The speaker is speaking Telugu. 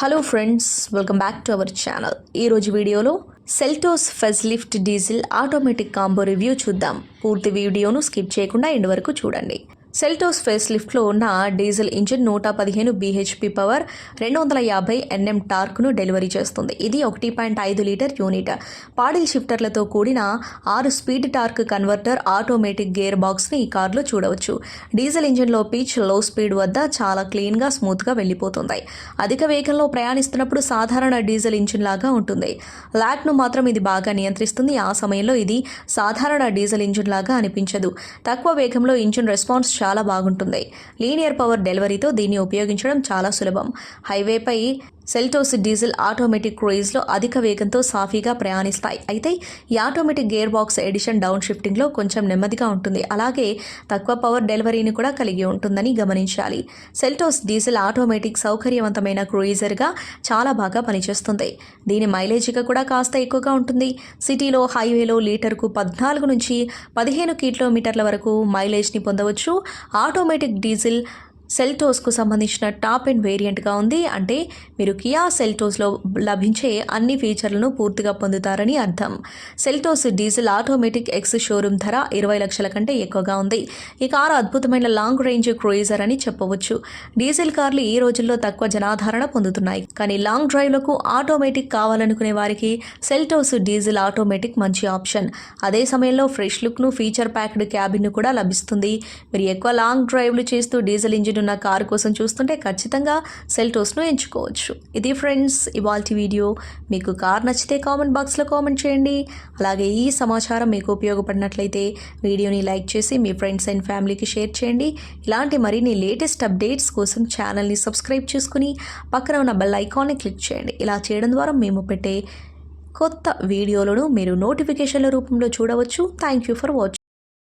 Hello friends welcome back to our channel ఈరోజు వీడియోలో Seltos facelift diesel automatic combo review చూద్దాం. పూర్తి వీడియోను స్కిప్ చేయకుండా ఎండ్ వరకు చూడండి. సెల్టోస్ ఫేస్ లిఫ్ట్లో ఉన్న డీజిల్ ఇంజిన్ నూట పదిహేను బీహెచ్పి పవర్ రెండు వందల యాభై ఎన్ఎం టార్క్ను డెలివరీ చేస్తుంది. ఇది ఒకటి పాయింట్ ఐదు లీటర్ యూనిట్. పాడిల్ షిఫ్టర్లతో కూడిన ఆరు speed torque converter automatic gear బాక్స్ని ఈ కార్లో చూడవచ్చు. డీజిల్ ఇంజిన్లో పిచ్లో స్పీడ్ వద్ద చాలా క్లీన్గా స్మూత్గా వెళ్ళిపోతుంది. అధిక వేగంలో ప్రయాణిస్తున్నప్పుడు సాధారణ డీజిల్ ఇంజిన్ లాగా ఉంటుంది. లాక్ను మాత్రం ఇది బాగా నియంత్రిస్తుంది. ఆ సమయంలో ఇది సాధారణ డీజిల్ ఇంజిన్ లాగా అనిపించదు. తక్కువ వేగంలో ఇంజిన్ రెస్పాన్స్ చాలా బాగుంటుంది. లీనియర్ పవర్ డెలివరీతో దీన్ని ఉపయోగించడం చాలా సులభం. హైవేపై సెల్టోస్ డీజిల్ ఆటోమేటిక్ క్రూయిజ్లో అధిక వేగంతో సాఫీగా ప్రయాణిస్తాయి. అయితే ఈ automatic gear box edition down షిఫ్టింగ్లో కొంచెం నెమ్మదిగా ఉంటుంది. అలాగే తక్కువ పవర్ డెలివరీని కూడా కలిగి ఉంటుందని గమనించాలి. సెల్టోస్ డీజిల్ ఆటోమేటిక్ సౌకర్యవంతమైన క్రూయిజర్గా చాలా బాగా పనిచేస్తుంది. దీని మైలేజీగా కూడా కాస్త ఎక్కువగా ఉంటుంది. సిటీలో హైవేలో లీటర్కు పద్నాలుగు నుంచి పదిహేను కిలోమీటర్ల వరకు మైలేజ్ని పొందవచ్చు. ఆటోమేటిక్ డీజిల్ సెల్టోస్కు సంబంధించిన టాప్ అండ్ వేరియంట్గా ఉంది. అంటే మీరు కియా సెల్టోస్లో లభించే అన్ని ఫీచర్లను పూర్తిగా పొందుతారని అర్థం. Seltos diesel automatic ex showroom ధర ఇరవై లక్షల కంటే ఎక్కువగా ఉంది. ఈ కారు అద్భుతమైన లాంగ్ రేంజ్ క్రూయిజర్ అని చెప్పవచ్చు. డీజిల్ కార్లు ఈ రోజుల్లో తక్కువ జనాధారణ పొందుతున్నాయి. కానీ లాంగ్ డ్రైవ్లకు ఆటోమేటిక్ కావాలనుకునే వారికి సెల్టోస్ డీజిల్ ఆటోమేటిక్ మంచి ఆప్షన్. అదే సమయంలో ఫ్రెష్ లుక్ను ఫీచర్ ప్యాక్డ్ క్యాబిన్ కూడా లభిస్తుంది. మీరు ఎక్కువ లాంగ్ డ్రైవ్లు చేస్తూ డీజిల్ ఇంజిన్ నా కారు కోసం చూస్తుంటే ఖచ్చితంగా సెల్టోస్ను ఎంచుకోవచ్చు. ఇది ఫ్రెండ్స్ ఇవాల్టి వీడియో. మీకు కార్ నచ్చితే కామెంట్ బాక్స్లో కామెంట్ చేయండి. అలాగే ఈ సమాచారం మీకు ఉపయోగపడినట్లయితే వీడియోని లైక్ చేసి మీ ఫ్రెండ్స్ అండ్ ఫ్యామిలీకి షేర్ చేయండి. ఇలాంటి మరిన్ని లేటెస్ట్ అప్డేట్స్ కోసం ఛానల్ని సబ్స్క్రైబ్ చేసుకుని పక్కన ఉన్న బెల్ ఐకాన్ని క్లిక్ చేయండి. ఇలా చేయడం ద్వారా మేము పెట్టే కొత్త వీడియోలను మీరు నోటిఫికేషన్ల రూపంలో చూడవచ్చు. Thank you for watching